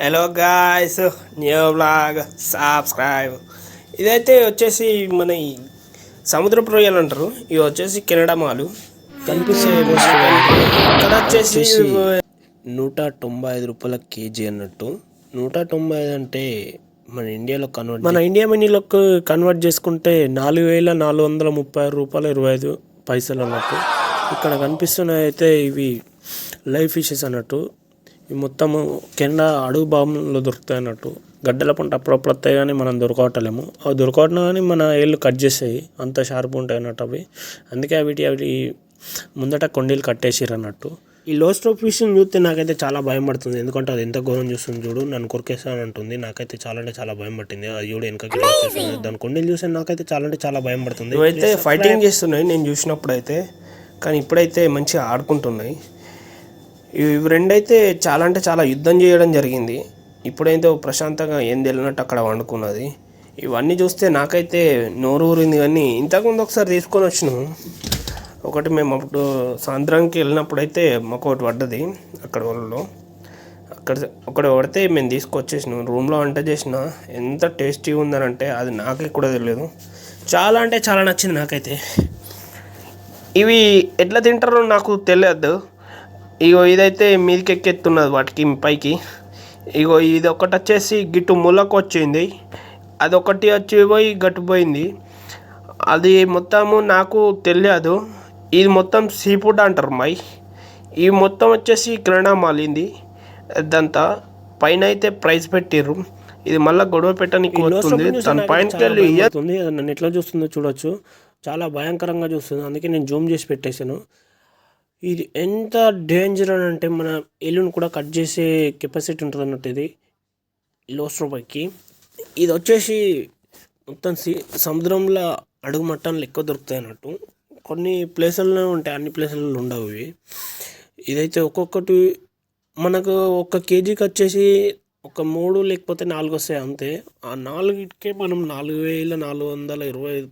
Hello guys new blog subscribe ఇదైతే వచ్చేసి మన ఈ సముద్రపు రొయ్యలు అంటారు. ఇవి వచ్చేసి కెనడా మాలు. కనిపిస్తే ఇక్కడ వచ్చేసి నూట తొంభై ఐదు రూపాయల కేజీ అన్నట్టు. నూట తొంభై ఐదు అంటే మన ఇండియాలో కన్వర్ట్ మన ఇండియా మనీలోకి కన్వర్ట్ చేసుకుంటే నాలుగు వేల నాలుగు వందల ముప్పై ఆరు రూపాయలు ఇరవై ఐదు పైసలు అన్నట్టు. ఇక్కడ కనిపిస్తున్నాయి అయితే ఇవి లైవ్ ఫిషెస్ అన్నట్టు. మొత్తము కింద అడుగు భాగంలో దొరుకుతాయి అన్నట్టు. గడ్డల పంట అప్పుడప్పుడు వస్తాయి కానీ మనం దొరకవటలేము అవి దొరకవటం కానీ మన ఏళ్ళు కట్ చేస్తాయి అంత షార్ప్ ఉంటాయి అన్నట్టు అవి. అందుకే అవిటి అవి ముందట కొండీలు కట్టేసిర్రు అన్నట్టు. ఈ లో స్ట్రోక్ ఫిషింగ్ చూస్తే నాకైతే చాలా భయం పడుతుంది. ఎందుకంటే అది ఎంత ఘోరం చూస్తుంది చూడు. నన్ను కొరికేస్తాను అంటుంది. నాకైతే చాలా అంటే చాలా భయం పట్టింది. అది చూడు వెనకకి. దాని కొండీలు చూస్తే నాకైతే చాలా అంటే చాలా భయం పడుతుంది. ఇవైతే ఫైటింగ్ చేస్తున్నాయి నేను చూసినప్పుడు అయితే కానీ ఇప్పుడైతే మంచిగా ఆడుకుంటున్నాయి. ఇవి రెండైతే చాలా అంటే చాలా యుద్ధం చేయడం జరిగింది. ఇప్పుడైతే ప్రశాంతంగా ఏం తెలియనట్టు అక్కడ వండుకున్నది. ఇవన్నీ చూస్తే నాకైతే నోరు ఊరింది కానీ ఇంతకుముందు ఒకసారి తీసుకొని వచ్చినాం. ఒకటి మేము అప్పుడు సాయంత్రానికి వెళ్ళినప్పుడు అయితే మాకు ఒకటి పడ్డది అక్కడ వాళ్ళలో. అక్కడ ఒకటి పడితే మేము తీసుకొచ్చేసినాం. రూమ్లో వంట చేసిన ఎంత టేస్టీగా ఉందనంటే అది నాకే కూడా తెలియదు. చాలా అంటే చాలా నచ్చింది నాకైతే. ఇవి ఎట్లా తింటారో నాకు తెలియదు ఇగో ఇదైతే మీదకి ఎక్కెత్తున్నది వాటికి పైకి. ఇగో ఇది ఒకటి వచ్చేసి గిట్టు ముళ్ళకు వచ్చింది అదొకటి వచ్చి పోయి గట్టు పోయింది అది మొత్తము నాకు తెలియదు. ఇది మొత్తం సీ ఫుడ్ అంటారు మై. ఈ మొత్తం వచ్చేసి కిరాణా మాలింది ఇదంతా పైన అయితే ప్రైస్ పెట్టిర్రు. ఇది మళ్ళీ గొడవ పెట్టడానికి వస్తుంది. తన పాయింట్కి వెళ్ళి నన్ను ఎట్లా చూస్తుందో చూడొచ్చు. చాలా భయంకరంగా చూస్తుంది. అందుకే నేను జూమ్ చేసి పెట్టేశాను. ఇది ఎంత డేంజర్ అని అంటే మన ఎల్లుని కూడా కట్ చేసే కెపాసిటీ ఉంటుంది అన్నట్టు ఇది లోస్ ఇది వచ్చేసి మొత్తం సి సముద్రంలో అడుగు మట్టాలు ఎక్కువ దొరుకుతాయి అన్నట్టు. కొన్ని ప్లేసుల్లో ఉంటాయి అన్ని ప్లేసుల్లో ఉండవు ఇవి. ఇదైతే ఒక్కొక్కటి మనకు ఒక కేజీకి వచ్చేసి ఒక మూడు లేకపోతే నాలుగు వస్తాయి అంతే. ఆ నాలుగుకే మనం నాలుగు వేల నాలుగు వందల ఇరవై ఐదు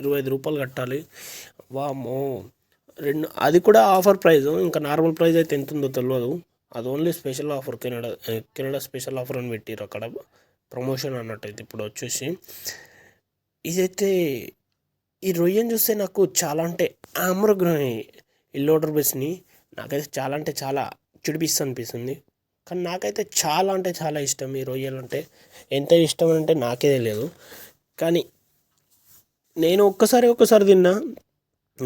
ఇరవై ఐదు రూపాయలు కట్టాలి. వామో రెండు అది కూడా ఆఫర్ ప్రైస్. ఇంకా నార్మల్ ప్రైస్ అయితే ఎంత ఉందో తెలియదు అది only special offer Canada Canada special offer అని పెట్టారు అక్కడ. ప్రమోషన్ అన్నట్టయితే ఇప్పుడు వచ్చేసి. ఇదైతే ఈ రొయ్యను చూస్తే నాకు చాలా అంటే ఆమ్రగ్రహి ఇల్లోడర్ బెస్ని. నాకైతే చాలా అంటే చాలా చిడిపిస్తా అనిపిస్తుంది కానీ నాకైతే చాలా అంటే చాలా ఇష్టం ఈ రొయ్యలు అంటే. ఎంత ఇష్టం అంటే నాకే తెలియదు కానీ నేను ఒక్కసారి ఒక్కసారి తిన్నా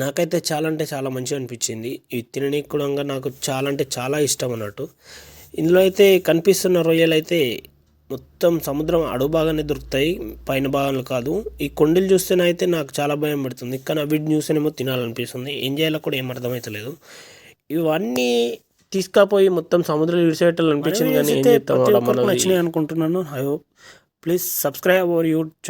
నాకైతే చాలా అంటే చాలా మంచిగా అనిపించింది ఇవి తిననీకి కూడా నాకు చాలా అంటే చాలా ఇష్టం అన్నట్టు. ఇందులో అయితే కనిపిస్తున్న రొయ్యలు అయితే మొత్తం సముద్రం అడుగు భాగానే దొరుకుతాయి. పైన భాగాలు కాదు. ఈ కొండలు చూస్తేనైతే నాకు చాలా భయం పడుతుంది. కానీ వీటిని చూస్తేనేమో తినాలనిపిస్తుంది. ఏం చేయాలో కూడా ఏం అర్థమవుతలేదు ఇవన్నీ తీసుకపోయి మొత్తం సముద్రం విడిచేటట్లు అనిపించింది కానీ ఏం నచ్చినాయి అనుకుంటున్నాను. I hope please subscribe our YouTube